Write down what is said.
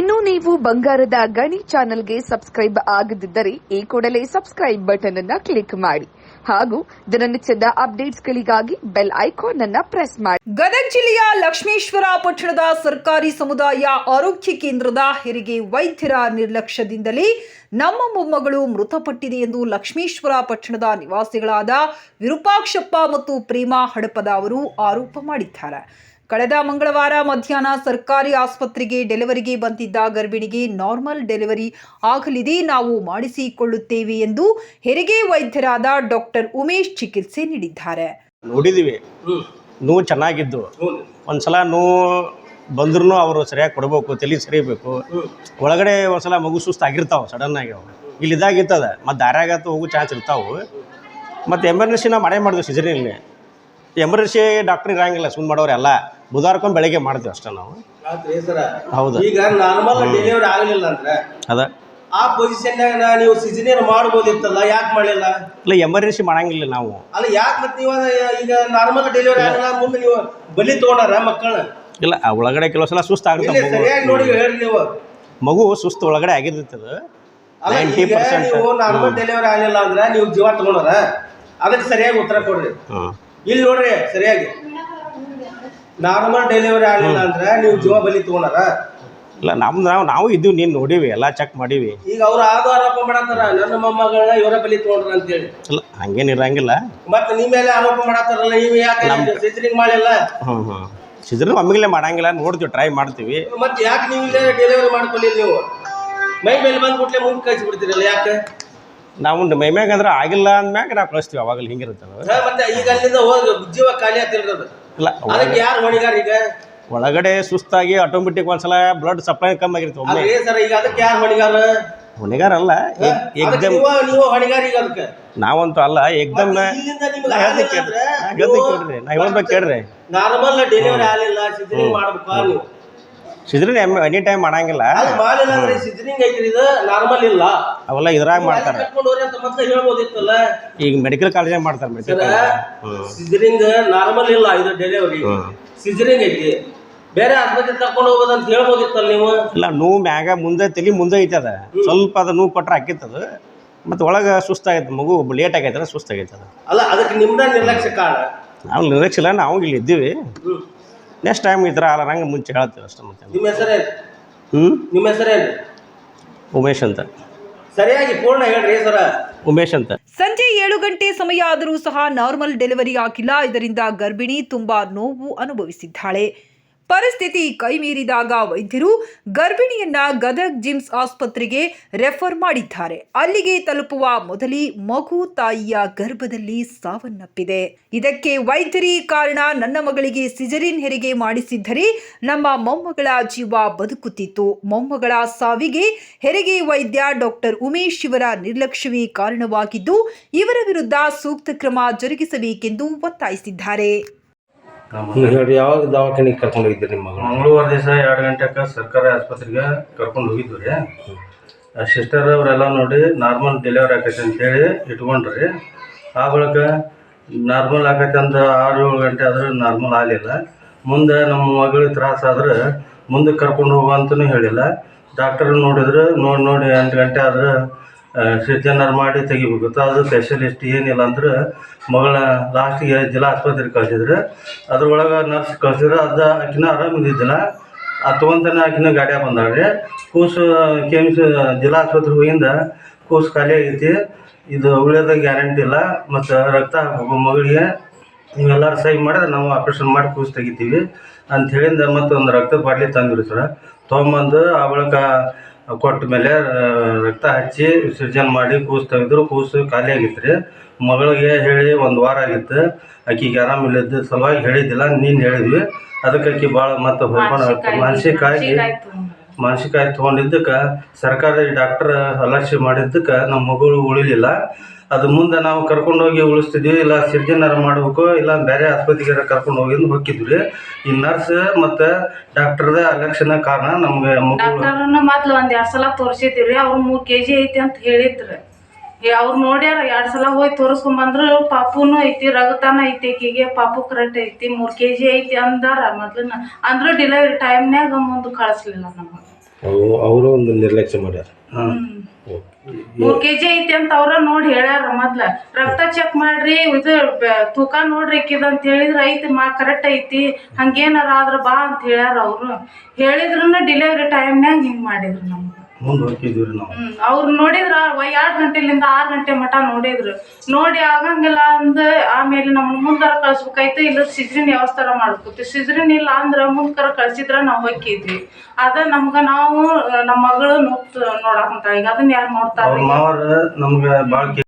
ಇನ್ನು ನೀವು ಬಂಗಾರದ ಗಣಿ ಚಾನೆಲ್ಗೆ ಸಬ್ಸ್ಕ್ರೈಬ್ ಆಗದಿದ್ದರೆ ಈ ಕೂಡಲೇ ಸಬ್ಸ್ಕ್ರೈಬ್ ಬಟನ್ ಅನ್ನ ಕ್ಲಿಕ್ ಮಾಡಿ ಹಾಗೂ ದಿನನಿತ್ಯದ ಅಪ್ಡೇಟ್ಸ್ಗಳಿಗಾಗಿ ಬೆಲ್ ಐಕಾನ್ ಅನ್ನ ಪ್ರೆಸ್ ಮಾಡಿ. ಗದಗ ಜಿಲ್ಲೆಯ ಲಕ್ಷ್ಮೇಶ್ವರ ಪಟ್ಟಣದ ಸರ್ಕಾರಿ ಸಮುದಾಯ ಆರೋಗ್ಯ ಕೇಂದ್ರದ ಹೆರಿಗೆ ವೈದ್ಯರ ನಿರ್ಲಕ್ಷ್ಯದಿಂದಲೇ ನಮ್ಮ ಮೊಮ್ಮಗಳು ಮೃತಪಟ್ಟಿದೆ ಎಂದು ಲಕ್ಷ್ಮೇಶ್ವರ ಪಟ್ಟಣದ ನಿವಾಸಿಗಳಾದ ವಿರೂಪಾಕ್ಷಪ್ಪ ಮತ್ತು ಪ್ರೇಮಾ ಹಡಪದ ಅವರು ಆರೋಪ ಮಾಡಿದ್ದಾರೆ. ಕಳೆದ ಮಂಗಳವಾರ ಮಧ್ಯಾಹ್ನ ಸರ್ಕಾರಿ ಆಸ್ಪತ್ರೆಗೆ ಡೆಲಿವರಿಗೆ ಬಂದಿದ್ದ ಗರ್ಭಿಣಿಗೆ ನಾರ್ಮಲ್ ಡೆಲಿವರಿ ಆಗಲಿದೆ, ನಾವು ಮಾಡಿಸಿಕೊಳ್ಳುತ್ತೇವೆ ಎಂದು ಹೆರಿಗೆ ವೈದ್ಯರಾದ ಡಾಕ್ಟರ್ ಉಮೇಶ್ ಚಿಕಿತ್ಸೆ ನೀಡಿದ್ದಾರೆ. ನೋಡಿದ್ದೀವಿ ನೋವು ಚೆನ್ನಾಗಿದ್ದು. ಒಂದ್ಸಲ ನೋವು ಬಂದ್ರೂ ಅವರು ಸರಿಯಾಗಿ ಕೊಡಬೇಕು, ತಲೆ ಸರಿಬೇಕು. ಒಳಗಡೆ ಒಂದ್ಸಲ ಮಗು ಸುಸ್ತು ಆಗಿರ್ತಾವೆ ಸಡನ್ನಾಗಿ ಅವು ಇಲ್ಲಿ ಇದಾಗಿರ್ತದ, ಮತ್ತು ದಾರ್ಯಾಗತ್ತು ಹೋಗೋ ಚಾನ್ಸ್ ಇರ್ತಾವೆ. ಮತ್ತು ಎಮರ್ಜೆನ್ಸಿ ನಾವು ಮಾಡೇ ಮಾಡಿದ್ವಿ ಸಿಜರಿನಲ್ಲಿ ಎಮರ್ಜೆನ್ಸಿ ಡಾಕ್ಟ್ರ್ ಇರಂಗಿಲ್ಲ ಸುಮ್ಮನೆ ಮಾಡೋರೆಲ್ಲ. ಬುಧವಾರಕ್ಕೊಮ್ಮೆ ಬೆಳಗ್ಗೆ ಮಾಡ್ತೀವಿ ಅಷ್ಟೇ ನಾವು. ಹೌದು. ಈಗ ನಾರ್ಮಲ್ ಡೆಲಿವರಿ ಆಗಲಿಲ್ಲ ಅಂದ್ರೆ ಅದ. ಆ ಪೊಸಿಷನ್ಯಾಗ ನೀವು ಸಿಜನಿಯರ್ ಮಾಡ್ಬೋದಿತ್ತಲ್ಲ ಯಾಕೆ ಮಾಡಲಿಲ್ಲ? ಇಲ್ಲ ಎಮರ್ಜೆನ್ಸಿ ಮಾಡಂಗಿಲ್ಲ ನಾವು. ಅಲ್ಲ ಯಾಕೆ ಮತ್ತೆ ನೀವು ಈಗ ನಾರ್ಮಲ್ ಡೆಲಿವರಿ ಆಗಲ್ಲ ಮುಂದೆ ನೀವು ಬಲಿ ತಗೊಂಡಾರ ಮಕ್ಕಳನ್ನ ಇಲ್ಲ ಆ ಒಳಗಡೆ ಕೆಲವು ಸಲ ಸುಸ್ತು ಇಲ್ಲಿ ಆಗುತ್ತೆ ಸರಿಯಾಗಿ ನೋಡಿ ಹೇಳಿ ನೀವು. ಮಗು ಸುಸ್ತು ಒಳಗಡೆ ಆಗಿರ್ತದೆ. ನೈಂಟಿ ಪರ್ಸೆಂಟ್ ನೀವು ನಾರ್ಮಲ್ ಡೆಲಿವರಿ ಆಗಲಿಲ್ಲ ಅಂದ್ರೆ ನೀವು ಜೀವ ತಗೊಂಡಾರ? ಅದಕ್ಕೆ ಸರಿಯಾಗಿ ಉತ್ತರ ಕೊಡ್ರಿ. ಇಲ್ಲಿ ನೋಡ್ರಿ ಸರಿಯಾಗಿ. ನಾರ್ಮಲ್ ಡೆಲಿವರಿ ಆಗಲಿಲ್ಲ ಅಂದ್ರೆ ನೀವು ಜೀವ ಬಲಿ ತಗೊಂಡಾರ? ಇಲ್ಲ ನಮ್ದು ನಾವು ನಾವು ಇದ್ದೀವಿ ನೀನು ನೋಡೀವಿ ಎಲ್ಲ ಚೆಕ್ ಮಾಡೀವಿ. ಈಗ ಅವ್ರು ಆದು ಆರೋಪ ಮಾಡತ್ತಾರ ನನ್ನ ಮೊಮ್ಮಗಳನ್ನ ಇವರ ಬಲಿ ತಗೊಂಡ್ರ ಅಂತೇಳಿ. ಇಲ್ಲ ಹಂಗೇನು ಇರಂಗಿಲ್ಲ. ಮತ್ತೆ ನಿಮ್ಮ ಮೇಲೆ ಆರೋಪ ಮಾಡತ್ತಾರಲ್ಲ ನೀವು ಯಾಕೆ ಸಿಜರಿಂಗ್ ಮಾಡಿಲ್ಲ? ಹ್ಞೂ ಹ್ಞೂ ಸಿಜರಿಂಗ್ ಒಮ್ಮಿಗಲೇ ಮಾಡಂಗಿಲ್ಲ ನೋಡ್ತೀವಿ ಟ್ರೈ ಮಾಡ್ತೀವಿ. ಮತ್ತೆ ಯಾಕೆ ನೀವು ಇಲ್ಲೇ ಡೆಲಿವರಿ ಮಾಡ್ಕೊಳ್ಳಿ ನೀವು? ಮೈ ಮೇಲೆ ಬಂದ್ಬಿಟ್ಲೆ ಮುಂದೆ ಕಳಿಸಿ ಬಿಡ್ತೀರಲ್ಲ ಯಾಕೆ? ನಾವು ಮೈಮ್ಯಾಗ ಅಂದ್ರೆ ಆಗಿಲ್ಲ ಅಂದ್ಮ್ಯಾಗ ನಾವು ಕಳಿಸ್ತೀವಿ ಅವಾಗಲ್ಲ ಹಿಂಗಿರುತ್ತೆ ಅದು. ಮತ್ತೆ ಈಗ ಅಲ್ಲಿಂದ ಹೋಗಿ ಜೀವ ಖಾಲಿ ಆಗ್ತಿರೋದು. ಇಲ್ಲ ಅದಕ್ಕೆ ಯಾರು ಹೊಣಿಗಾರ ಈಗ? ಒಳಗಡೆ ಸುಸ್ತಾಗಿ ಆಟೋಮೆಟಿಕ್ ಒಂದ್ಸಲ ಬ್ಲಡ್ ಸಪ್ಲೈ ಕಮ್ಮಿ ಆಗಿರುತ್ತೆ ಒಮ್ಮೆ. ಅದೇ ಸರ್ ಈಗ ಅದಕ್ಕೆ ಯಾರು ಹೊಣಿಗಾರ? ಹೊಣೆಗಾರ ಅಲ್ಲ ಎಕ್ಸಾಮ್ ಅದಕ್ಕೆ ಏಕ್ದಮ್ ನೀವು ನೀವು ಹೊಣಿಗಾರ ಈಗ ಅದಕ್ಕೆ? ನಾವಂತೂ ಅಲ್ಲ ಇಲ್ಲಿಂದ ನಿಮ್ಗೆ ಹೇಳ್ದೆ ಕೇಳ್ರಿ ನಾ ಹೇಳ್ದೆ ಕೇಳ್ರಿ ನಾ ಹೇಳ್ಬೇಕು ಕೇಳ್ರಿ ನಾರ್ಮಲ್ ಡೆಲಿವರಿ ಆಗಲಿಲ್ಲ ಸಿಜರಿಂಗ್ ಮಾಡ್ಬೇಕಾ ನೀವು. ಸಿದ್ರಿ ಎನಿ ಟೈಮ್ ಮಾಡಂಗಿಲ್ಲ. ಐತ್ರಿ ಇದು? ನಾರ್ಮಲ್ ಇಲ್ಲ. ಅವೆಲ್ಲ ಇದ್ರಾಗ ಮಾಡ್ತಾರೆ. ಹೇಳ್ಬೋದಿತ್ತಲ್ಲ? ಈಗ ಮೆಡಿಕಲ್ ಕಾಲೇಜಾಗ ಮಾಡ್ತಾರೆ ಮೆಡಿಕಲ್ ಸಿದ್ರಿಂಗ್ ನಾರ್ಮಲ್ ಇಲ್ಲ ಇದು ಡೆಲಿವರಿ ಸಿಜರಿಂಗ್ ಐತಿ? ಬೇರೆ ಆಸ್ಪತ್ರೆ ತಕೊಂಡು ಹೋಗೋದಂತ ಹೇಳ್ಬೋದಿತ್ತಲ್ಲ ನೀವು? ಇಲ್ಲ ನೋವು ಮ್ಯಾಗ ಮುಂದೆ ತಲೆ ಮುಂದೆ ಐತೆ ಅದ. ಸ್ವಲ್ಪ ಅದು ನೋವು ಕೊಟ್ರೆ ಅದು. ಮತ್ತೆ ಒಳಗೆ ಸುಸ್ತಾಗೈತೆ ಮಗು ಲೇಟ್ ಆಗೈತೆ ಸುಸ್ತಾಗೈತೆ ಅದು. ಅಲ್ಲ ಅದಕ್ಕೆ ನಿಮ್ದ ನಿರ್ಲಕ್ಷ್ಯ ಕಾರಣ? ನಾವು ಇಲ್ಲ ನಾವು ಇಲ್ಲಿ ಇದ್ದೀವಿ. ನೆಕ್ಸ್ಟ್ ಟೈಮ್ ಈ ಥರ ಮುಂಚೆ ಹೇಳ್ತೀವಿ ಅಷ್ಟೇ ಮತ್ತೆ. ನಿಮ್ಮ ಹೆಸರೇನು? ಹ್ಞೂ ನಿಮ್ಮ ಹೆಸರೇನು? ಉಮೇಶ್ ಅಂತ. ಸರಿಯಾಗಿ ಪೂರ್ಣ ಹೇಳ್ರಿ ಸರ. ಉಮೇಶ್ ಅಂತ. ಸಂಜೆ ಏಳು ಗಂಟೆ ಸಮಯ ಆದರೂ ಸಹ ನಾರ್ಮಲ್ ಡೆಲಿವರಿ ಆಗಿಲ್ಲ ಇದರಿಂದ ಗರ್ಭಿಣಿ ತುಂಬಾ ನೋವು ಅನುಭವಿಸಿದ್ದಾಳೆ. ಪರಿಸ್ಥಿತಿ ಕೈಮೀರಿದಾಗ ವೈದ್ಯರು ಗರ್ಭಿಣಿಯನ್ನ ಗದಗ್ ಜಿಮ್ಸ್ ಆಸ್ಪತ್ರೆಗೆ ರೆಫರ್ ಮಾಡಿದ್ದಾರೆ. ಅಲ್ಲಿಗೆ ತಲುಪುವ ಮೊದಲೇ ಮಗು ತಾಯಿಯ ಗರ್ಭದಲ್ಲಿ ಸಾವನ್ನಪ್ಪಿದೆ. ಇದಕ್ಕೆ ವೈದ್ಯರಿ ಕಾರಣ. ನನ್ನ ಮಗಳಿಗೆ ಸಿಜರಿನ್ ಹೆರಿಗೆ ಮಾಡಿಸಿದ್ದರೆ ನಮ್ಮ ಮೊಮ್ಮಗಳ ಜೀವ ಬದುಕುತ್ತಿತ್ತು. ಮೊಮ್ಮಗಳ ಸಾವಿಗೆ ಹೆರಿಗೆ ವೈದ್ಯ ಡಾಕ್ಟರ್ ಉಮೇಶ್ ಇವರ ನಿರ್ಲಕ್ಷ್ಯವೇ ಕಾರಣವಾಗಿದ್ದು, ಇವರ ವಿರುದ್ಧ ಸೂಕ್ತ ಕ್ರಮ ಜರುಗಿಸಬೇಕೆಂದು ಒತ್ತಾಯಿಸಿದ್ದಾರೆ. ಹೇಳಿ ಯಾವಾಗ ದವಾಖಾನಿಗೆ ಕರ್ಕೊಂಡು ಹೋಗಿದ್ರಿ ನಿಮ್ಮ ಮಗಳು? ಮಂಗಳವಾರ ದಿವಸ ಎರಡು ಗಂಟೆಗೆ ಸರ್ಕಾರಿ ಆಸ್ಪತ್ರೆಗೆ ಕರ್ಕೊಂಡು ಹೋಗಿದ್ವಿ ರೀ. ಆ ಸಿಸ್ಟರ್ ಅವರೆಲ್ಲ ನೋಡಿ ನಾರ್ಮಲ್ ಡೆಲಿವರಿ ಆಕೈತೆ ಅಂತೇಳಿ ಇಟ್ಕೊಂಡ್ರಿ. ಆ ಬಳಿಕ ನಾರ್ಮಲ್ ಆಕೈತೆ ಅಂತ ಆರು ಏಳು ಗಂಟೆ ಆದ್ರೆ ನಾರ್ಮಲ್ ಆಗಲಿಲ್ಲ. ಮುಂದೆ ನಮ್ಮ ಮಗಳಿಗೆ ತ್ರಾಸ ಆದ್ರೆ ಮುಂದೆ ಕರ್ಕೊಂಡು ಹೋಗು ಅಂತಲೂ ಹೇಳಿಲ್ಲ. ಡಾಕ್ಟರ್ ನೋಡಿದ್ರೆ ನೋಡಿ ನೋಡಿ ಎಂಟು ಗಂಟೆ ಆದ್ರೆ ಸಿರ್ಜನರ್ ಮಾಡಿ ತೆಗಿಬೇಕು ಅದು ಸ್ಪೆಷಲಿಸ್ಟ್ ಏನಿಲ್ಲ ಅಂದ್ರೆ ಮಗಳ ಲಾಸ್ಟಿಗೆ ಜಿಲ್ಲಾ ಆಸ್ಪತ್ರೆಗೆ ಕಳ್ಸಿದ್ರು. ಅದ್ರೊಳಗೆ ನರ್ಸ್ ಕಳ್ಸಿದ್ರು. ಅದು ಆಕಿನ ಆರಾಮಿದ್ದಿದ್ದಿಲ್ಲ ಅದು ತೊಗೊಂತಾನೆ ಆಕಿನ ಗಾಡಿಯಾಗ ಬಂದಾಳ್ರಿ. ಕೂಸು, ಕೆಮ್ಸ್, ಜಿಲ್ಲಾ ಆಸ್ಪತ್ರೆ ಹೋಗಿಂದ ಕೂಸು ಖಾಲಿ ಆಗೈತಿ. ಇದು ಉಳಿಯೋದ ಗ್ಯಾರಂಟಿ ಇಲ್ಲ. ಮತ್ತು ರಕ್ತ ಹಾಕಬೇಕು ಮಗಳಿಗೆ ನೀವೆಲ್ಲರೂ ಸಹಿ ಮಾಡಿದ್ರೆ ನಾವು ಆಪ್ರೇಷನ್ ಮಾಡಿ ಕೂಸು ತೆಗಿತೀವಿ ಅಂತ ಮತ್ತೊಂದು ರಕ್ತದ ಬಾಟ್ಲಿ ತಂದಿರಿ ಸರ. ತೊಗೊಂಬಂದು ಆ ಬಳಿಕ ಕೊಟ್ಟ ಮೇಲೆ ರಕ್ತ ಹಚ್ಚಿ ವಿಸರ್ಜನೆ ಮಾಡಿ ಕೂಸು ತೆಗೆದ್ರು ಕೂಸು ಖಾಲಿ ಆಗಿತ್ತು ರೀ. ಮಗಳಿಗೆ ಹೇಳಿ ಒಂದು ವಾರ ಆಗಿತ್ತು. ಆಕಿಗೆ ಆರಾಮಿಲ್ಲದ ಸಲುವಾಗಿ ಹೇಳಿದ್ದಿಲ್ಲ ನೀನು ಹೇಳಿದ್ವಿ. ಅದಕ್ಕೆ ಆಕಿ ಭಾಳ ಮತ್ತೆ ಹೋಗೋಣ ಮಾನಸಿಕ ಆಗಿ ಮಾನಸಿಕ ತೊಗೊಂಡಿದ್ದಕ್ಕೆ ಸರ್ಕಾರಿ ಡಾಕ್ಟರ್ ಅಲಕ್ಷ್ಯ ಮಾಡಿದ್ದಕ್ಕೆ ನಮ್ಮ ಮಗಳು ಉಳಿಲಿಲ್ಲ. ಅದು ಮುಂದೆ ನಾವು ಕರ್ಕೊಂಡೋಗಿ ಉಳಿಸ್ತಿದ್ವಿ, ಇಲ್ಲ ಸಿರ್ಜನರ ಮಾಡಬೇಕು, ಇಲ್ಲ ಬೇರೆ ಆಸ್ಪತ್ರೆಗೆ ಕರ್ಕೊಂಡು ಹೋಗಿ ಹೋಗಿದ್ವಿ. ಈ ನರ್ಸ್ ಮತ್ತು ಡಾಕ್ಟರ್ದ ಅಲಕ್ಷ್ಯನ ಕಾರಣ ನಮಗೆ ಡಾಕ್ಟರ್ನ ಮೊದ್ಲು ಒಂದ್ ಎರಡ್ ಸಲ ರೀ ಅವ್ರು ಮೂರು ಕೆ ಜಿ ಐತಿ ಅಂತ ಹೇಳಿದ್ರು. ಅವ್ರು ನೋಡ್ಯಾರ, ಎರಡು ಸಲ ಹೋಗಿ ತೋರಿಸ್ಕೊಂಡ್ ಬಂದ್ರು ಪಾಪುನು ಐತಿ ರಗತಾನ ಐತಿ ಆಕಿಗೆ ಪಾಪು ಕರೆಕ್ಟ್ ಐತಿ, ಮೂರು ಕೆ ಜಿ ಐತಿ ಅಂದಾರ ಮೊದ್ಲನ್ನ. ಅಂದ್ರೆ ಡಿಲಿವರಿ ಟೈಮ್ನ್ಯಾಗ ಮುಂದ್ ಕಳಿಸ್ಲಿಲ್ಲ ನಮಗೆ. ಅವರು ಒಂದು ನಿರ್ಲಕ್ಷ್ಯ ಮಾಡ್ಯಾರ. ಹಾಂ. ಮೂರ್ ಕೆಜಿ ಐತಿ ಅಂತ ಅವ್ರ ನೋಡಿ ಹೇಳ್ಯಾರ ಮೊದ್ಲ. ರಕ್ತ ಚೆಕ್ ಮಾಡ್ರಿ ಇದು ಬ- ತೂಕ ನೋಡ್ರಿ ಇಕ್ಕಿದ ಅಂತ ಹೇಳಿದ್ರ ಐತಿ ಮಾ ಕರೆಕ್ಟ್ ಐತಿ ಹಂಗೇನಾರ ಆದ್ರ ಬಾ ಅಂತ ಹೇಳ್ಯಾರ ಅವ್ರು. ಹೇಳಿದ್ರನ್ನ ಡಿಲಿವರಿ ಟೈಮ್ನ್ಯಾಗ ಹಿಂಗ್ ಮಾಡಿದ್ರು ನಮ್ಗೆ. ಮುಂದೆ ನೋಡಿದ್ರ ನಾವು. ಅವ್ರು ನೋಡಿದ್ರ ಎರಡು ಗಂಟೆಲಿಂದ ಆರು ಗಂಟೆ ಮಠ ನೋಡಿದ್ರು. ನೋಡಿ ಆಗಂಗಿಲ್ಲ ಅಂದ ಆಮೇಲೆ ನಮ್ ಮುಂದರ ಕಳ್ಸ್ಬೇಕಾಯ್ತು ಇಲ್ಲ ಸಿಜ್ರಿನ್ ವ್ಯವಸ್ಥಾರ ಮಾಡ್ಕೋತಿ? ಸಿಜ್ರಿನ್ ಇಲ್ಲ ಅಂದ್ರ ಮುಂದ್ಕರ ಕಳ್ಸಿದ್ರ ನಾವ್ ಹೋಗಿದ್ವಿ ಅದ ನಮ್ಗ ನಾವು ನಮ್ಮ ಮಗಳು ನೋಡ್ತ ನೋಡಾಕಂತ ಈಗ ಅದನ್ನ ಯಾರು ನೋಡ್ತಾರ ಅವ್ರ ಮಾವಾರ ನಮ್ಗೆ ಭಾಳ